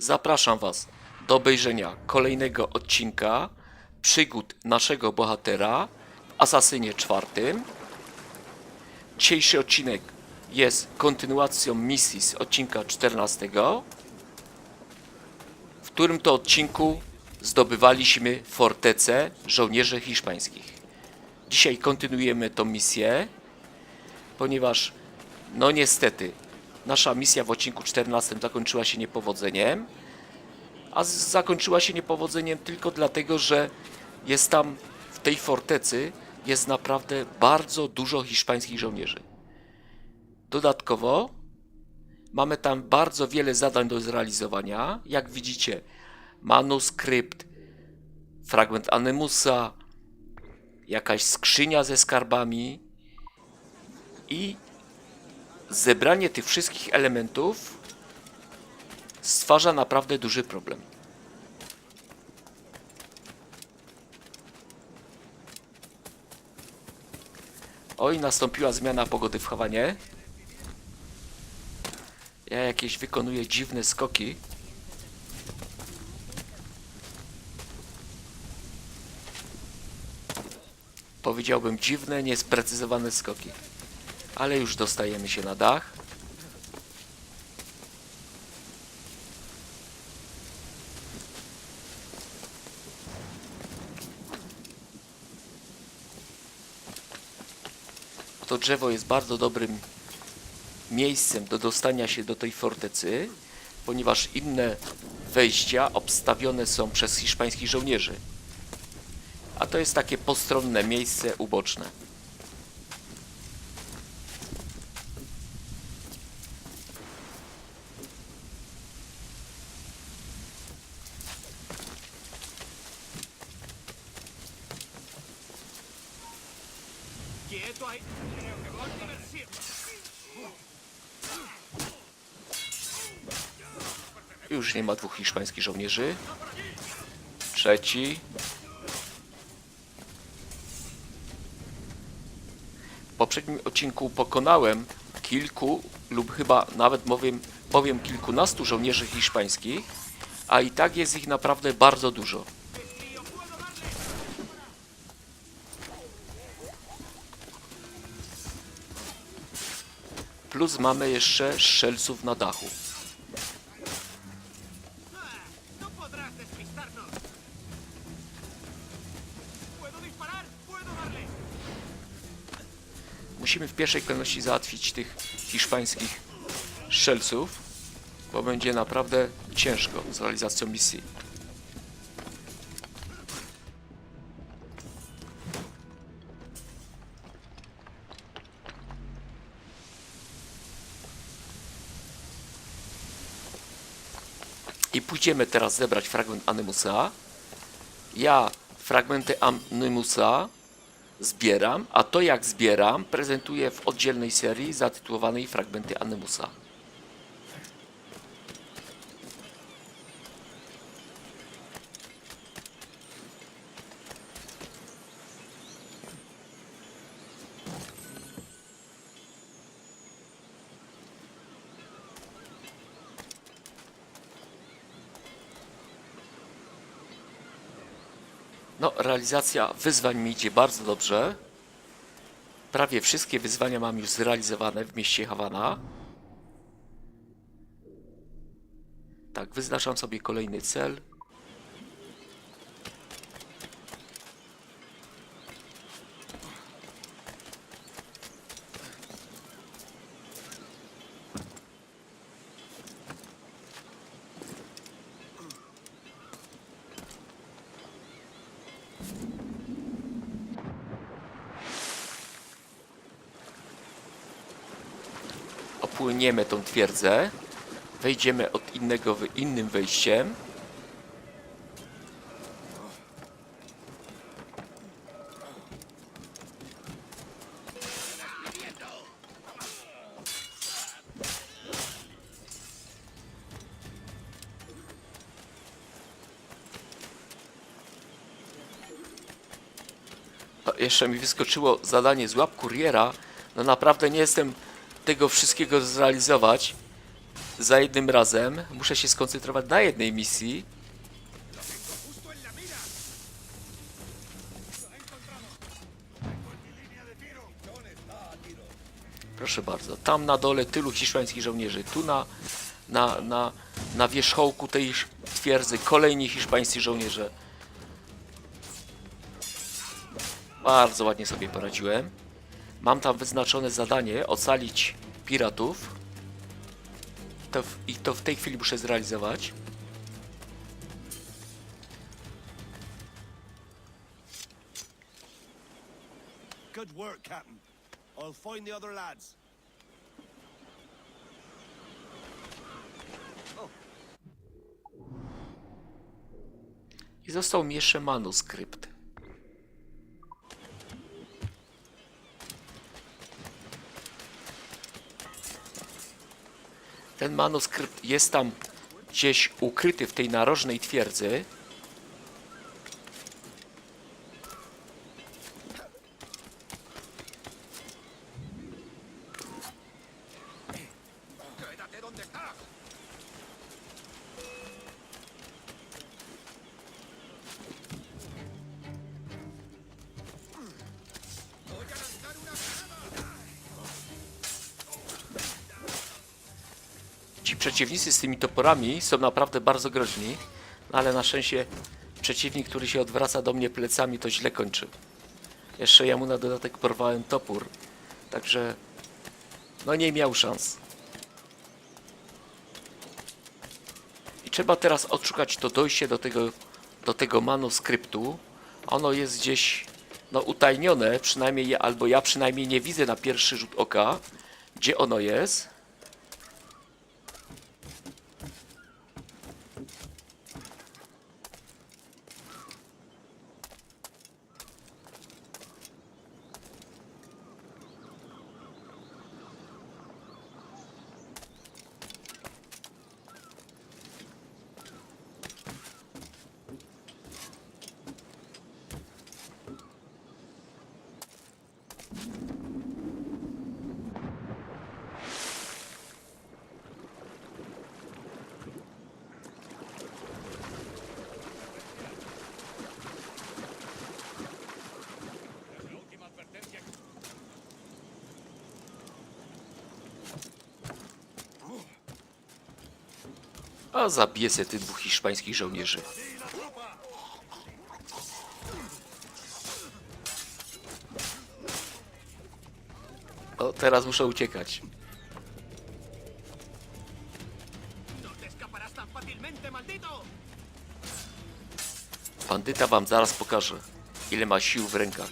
Zapraszam Was do obejrzenia kolejnego odcinka przygód naszego bohatera w Asasynie czwartym. Dzisiejszy odcinek jest kontynuacją misji z odcinka 14, w którym to odcinku zdobywaliśmy fortecę żołnierzy hiszpańskich. Dzisiaj kontynuujemy tą misję, ponieważ no niestety nasza misja w odcinku 14 zakończyła się niepowodzeniem, a zakończyła się niepowodzeniem tylko dlatego, że jest tam w tej fortecy jest naprawdę bardzo dużo hiszpańskich żołnierzy. Dodatkowo mamy tam bardzo wiele zadań do zrealizowania. Jak widzicie, manuskrypt, fragment Anemusa, jakaś skrzynia ze skarbami i zebranie tych wszystkich elementów stwarza naprawdę duży problem. Oj, nastąpiła zmiana pogody w Hawanie. Ja jakieś wykonuję dziwne skoki. Powiedziałbym dziwne, niesprecyzowane skoki. Ale już dostajemy się na dach. To drzewo jest bardzo dobrym miejscem do dostania się do tej fortecy, ponieważ inne wejścia obstawione są przez hiszpańskich żołnierzy. A to jest takie postronne miejsce uboczne. Quieto ahí. Con diversión. Już nie ma dwóch hiszpańskich żołnierzy. Trzeci. W poprzednim odcinku pokonałem kilku lub chyba nawet powiem, powiem kilkunastu żołnierzy hiszpańskich, a i tak jest ich naprawdę bardzo dużo. Plus mamy jeszcze strzelców na dachu. Musimy w pierwszej kolejności załatwić tych hiszpańskich strzelców, bo będzie naprawdę ciężko z realizacją misji. Pójdziemy teraz zebrać fragment Anemusa. Ja fragmenty Anemusa zbieram, a to jak zbieram prezentuję w oddzielnej serii zatytułowanej Fragmenty Anemusa. No, realizacja wyzwań mi idzie bardzo dobrze. Prawie wszystkie wyzwania mam już zrealizowane w mieście Hawana. Tak, wyznaczam sobie kolejny cel. Opłyniemy tą twierdzę. Wejdziemy od innego, innym wejściem. Jeszcze mi wyskoczyło zadanie złap kuriera. No naprawdę nie jestem tego wszystkiego zrealizować. za jednym razem. Muszę się skoncentrować na jednej misji. Proszę bardzo, tam na dole tylu hiszpańskich żołnierzy, tu na, na, na, na wierzchołku tej twierdzy kolejni hiszpańscy żołnierze. Bardzo ładnie sobie poradziłem. Mam tam wyznaczone zadanie ocalić piratów. To w, I to w tej chwili muszę zrealizować. Good work, Captain. I'll find the other lads. I został mi jeszcze manuskrypt. Ten manuskrypt jest tam gdzieś ukryty w tej narożnej twierdzy. Ci przeciwnicy z tymi toporami są naprawdę bardzo groźni, ale na szczęście przeciwnik, który się odwraca do mnie plecami, to źle kończy. Jeszcze ja mu na dodatek porwałem topór, także no nie miał szans. I trzeba teraz odszukać to dojście do tego, do tego manuskryptu. Ono jest gdzieś no, utajnione, przynajmniej albo ja przynajmniej nie widzę na pierwszy rzut oka, gdzie ono jest. A zabiję sobie tych dwóch hiszpańskich żołnierzy. O, teraz muszę uciekać. Bandyta wam zaraz pokaże, ile ma sił w rękach.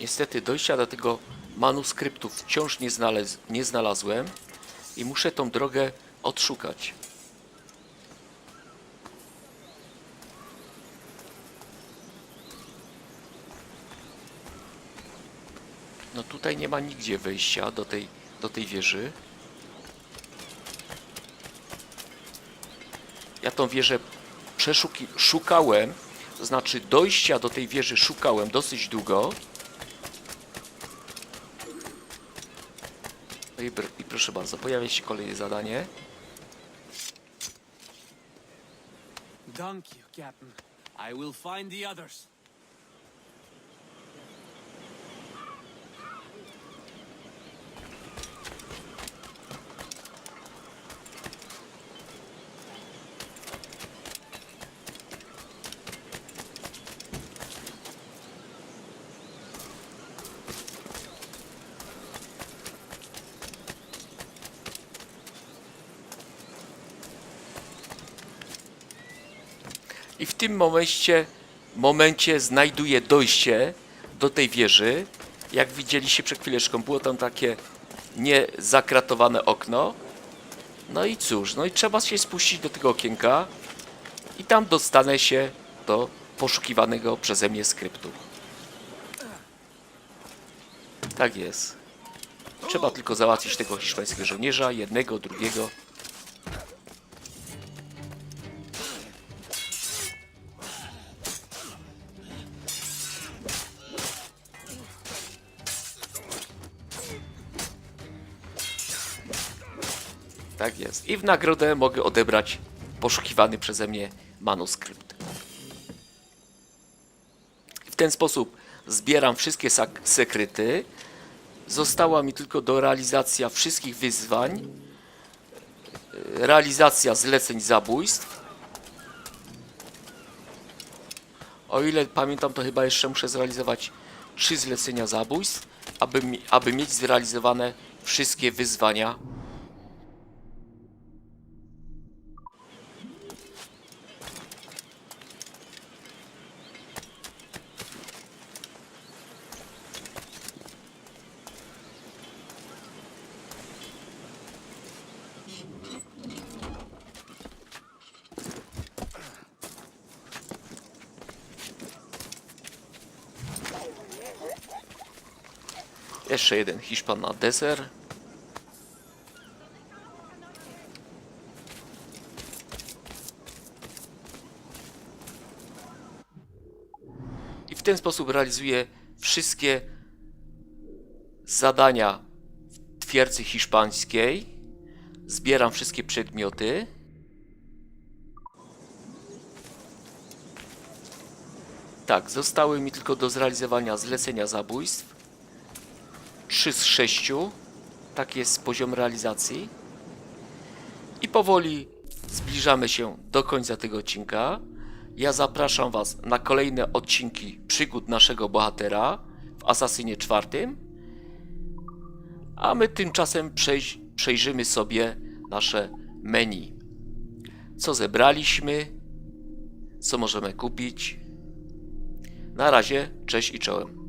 Niestety dojścia do tego manuskryptu wciąż nie, znalaz nie znalazłem i muszę tą drogę odszukać. No tutaj nie ma nigdzie wejścia do tej, do tej wieży. Ja tą wieżę przeszuki szukałem, to znaczy dojścia do tej wieży szukałem dosyć długo. No i, i proszę bardzo, pojawia się kolejne zadanie. I will find the others. I w tym momencie, momencie znajduję dojście do tej wieży. Jak widzieliście przed chwileczką, było tam takie niezakratowane okno. No i cóż, no i trzeba się spuścić do tego okienka i tam dostanę się do poszukiwanego przeze mnie skryptu. Tak jest. Trzeba tylko załatwić tego hiszpańskiego żołnierza, jednego, drugiego. Tak jest. I w nagrodę mogę odebrać poszukiwany przeze mnie manuskrypt. W ten sposób zbieram wszystkie sekryty. Została mi tylko do realizacja wszystkich wyzwań, realizacja zleceń zabójstw. O ile pamiętam, to chyba jeszcze muszę zrealizować trzy zlecenia zabójstw, aby, aby mieć zrealizowane wszystkie wyzwania. Jeszcze jeden Hiszpan na deser. I w ten sposób realizuję wszystkie zadania w twierdzy hiszpańskiej. Zbieram wszystkie przedmioty. Tak, zostały mi tylko do zrealizowania zlecenia zabójstw. 3 z 6. Tak jest poziom realizacji. I powoli zbliżamy się do końca tego odcinka. Ja zapraszam Was na kolejne odcinki przygód naszego bohatera w Asasynie czwartym. A my tymczasem przejrzymy sobie nasze menu. Co zebraliśmy, co możemy kupić. Na razie, cześć i czołem.